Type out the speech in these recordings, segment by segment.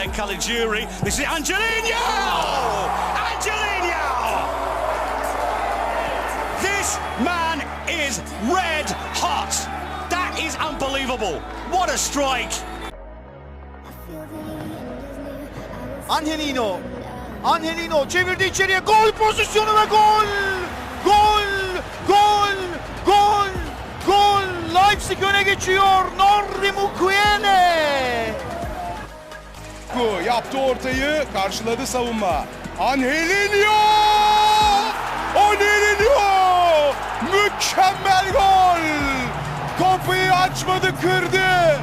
by Caligiuri. This is Angelino! Angelino! This man is red hot. That is unbelievable. What a strike. Angelino. Angelino çevirdi içeriye. Gol pozisyonu ve gol. Gol. Gol. Gol. Gol. Leipzig öne geçiyor. Norri Mukwege. Yaptı ortayı, karşıladı savunma. Angelinho! Angelinho! Mükemmel gol! Kapıyı açmadı, kırdı.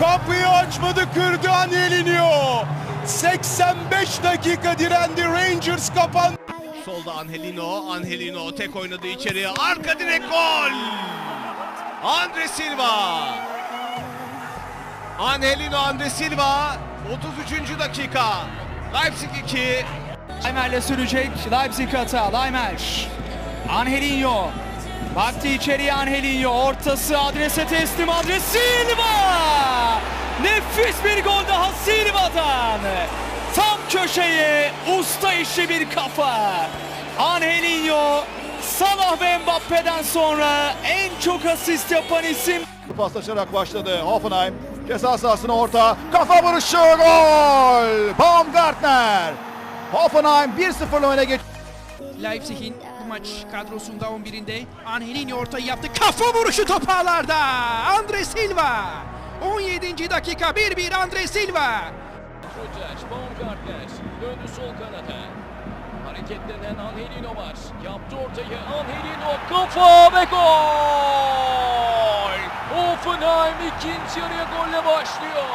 Kapıyı açmadı, kırdı Angelinho. 85 dakika direndi Rangers kapandı. Solda Angelino, Angelino tek oynadı içeriye. Arka direk gol! Andre Silva. Angelino Andre Silva 33. dakika. Leipzig 2. Leimer'le sürecek Leipzig hata. Leimer. Angelinho. Baktı içeriye Angelinho. Ortası adrese teslim. Adres Silva. Nefis bir gol daha Silva'dan. Tam köşeye usta işi bir kafa. Angelinho Salah ve Mbappe'den sonra en çok asist yapan isim Paslaşarak başladı. Hoffenheim ceza sahasına orta. Kafa vuruşu gol. Baumgartner. Hoffenheim 1-0 öne geç. Leipzig'in bu maç kadrosunda 11'inde Angelini ortayı yaptı. Kafa vuruşu top ağlarda. Andre Silva. 17. dakika 1-1 Andre Silva. Rogers, Baumgartner döndü sol kanada. Hareketlenen Angelino var. Yaptı ortayı Angelino kafa ve gol! Hoffenheim ikinci yarıya golle başlıyor.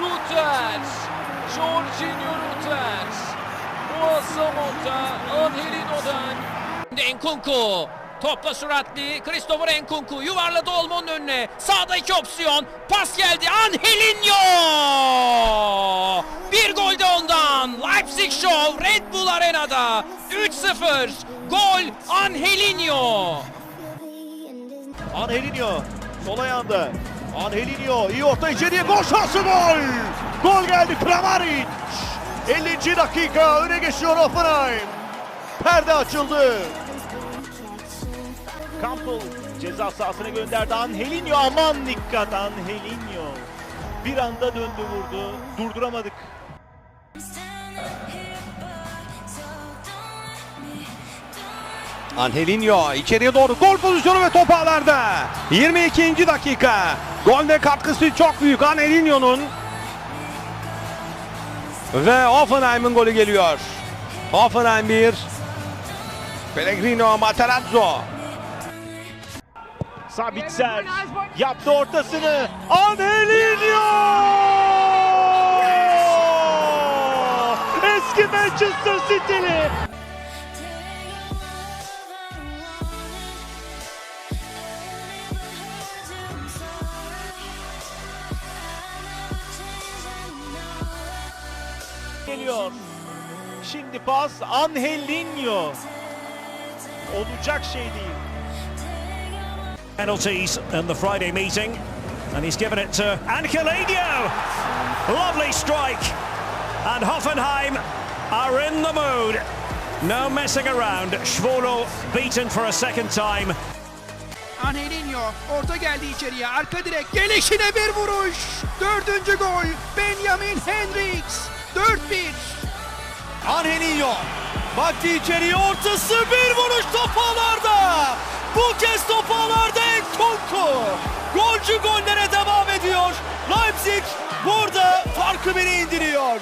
Ruters, Jorginho Ruters. Muazzam orta Angelino'dan. Enkunku. Topla süratli Christopher Enkunku yuvarladı Olmo'nun önüne. Sağda iki opsiyon. Pas geldi Angelinho. Bir gol de ondan. Leipzig Show Red Bull Arena'da. 3-0. Gol Angelinho. Angelinho sol ayağında. Angelinho iyi orta içeriye gol şansı gol. Gol geldi Kramaric. 50. dakika öne geçiyor Hoffenheim. Perde açıldı. Campbell ceza sahasına gönderdi. Angelinho aman dikkat Angelinho. Bir anda döndü vurdu. Durduramadık. Angelinho içeriye doğru gol pozisyonu ve top ağlarda. 22. dakika. Golde katkısı çok büyük Angelinho'nun. Ve Hoffenheim'in golü geliyor. Hoffenheim 1. Pellegrino Materazzo. Sabitzer yaptı ortasını. Angelinho! Eski Manchester City'li. Geliyor. Şimdi pas Angelinho. Olacak şey değil. Penalties in the Friday meeting. And he's given it to Angelino. Lovely strike. And Hoffenheim are in the mood. No messing around. Schwolo beaten for a second time. Angelinho orta geldi içeriye. Arka direk gelişine bir vuruş. Dördüncü gol Benjamin Hendricks. 4-1. Angelinho baktı içeriye ortası bir vuruş top ağlarda. Bu kez top ağlarda Enkunku. Golcü gollere devam ediyor. Leipzig burada farkı biri indiriyor.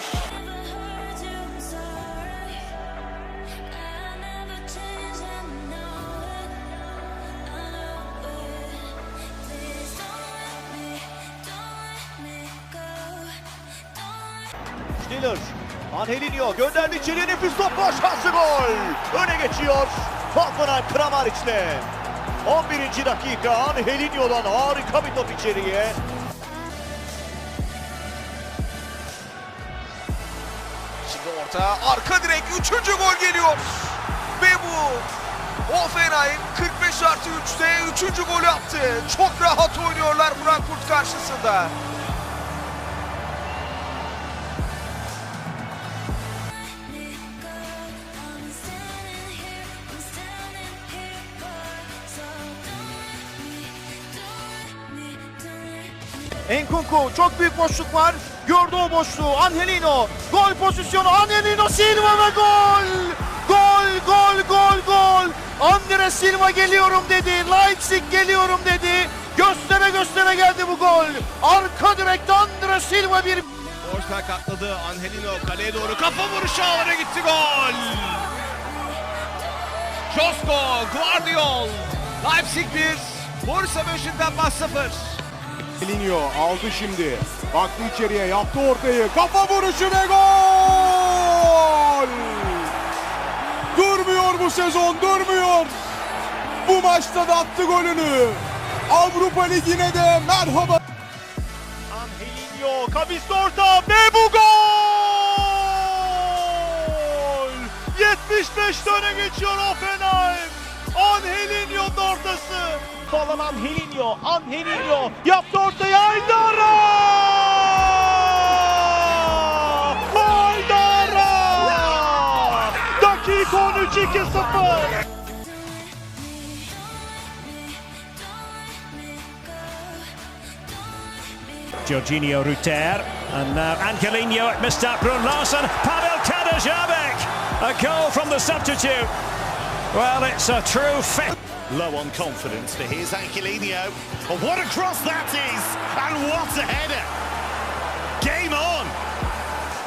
Stiller, Angelinho gönderdi içeriye nefis top şansı gol. Öne geçiyor Hoffenheim Kramaric'le. 11. dakika Angelinho'dan harika bir top içeriye. Şimdi orta arka direk 3. gol geliyor. Ve bu Hoffenheim 45 artı 3'te 3. golü attı. Çok rahat oynuyorlar Frankfurt karşısında. Enkunku çok büyük boşluk var. Gördü o boşluğu. Angelino. Gol pozisyonu. Angelino Silva ve gol. Gol, gol, gol, gol. Andre Silva geliyorum dedi. Leipzig geliyorum dedi. Göstere göstere geldi bu gol. Arka direkte Andre Silva bir Forsberg atladı. Angelino kaleye doğru kafa vuruşu ağlara gitti gol. Josko, Guardiol. Leipzig 1, Borussia Mönchengladbach 0. Angelino aldı şimdi. Baktı içeriye yaptı ortayı. Kafa vuruşu ve gol! Durmuyor bu sezon durmuyor. Bu maçta da attı golünü. Avrupa Ligi'ne de merhaba. Angelino kavisli orta ve bu gol! 75 öne geçiyor Hoffenheim. Angelino'nun ortası. Falan Angelino, Angelino yaptı ortaya Aydara! Aydara! Dakika 13 2-0. Jorginho Ruter, and uh, now Angelino at missed out Brun Larsen. Pavel Kadajabek, a goal from the substitute. Well, it's a true fit. low on confidence, but here's Angelino. Oh, what a cross that is! And what a header! Game on!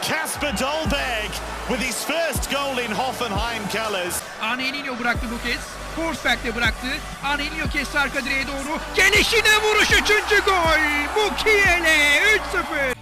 Kasper Dolberg with his first goal in Hoffenheim colours. Angelino bıraktı bu kez. Forsberg de bıraktı. Angelino kesti arka direğe doğru. Gelişine vuruş üçüncü gol. Bu Kiel'e 3-0.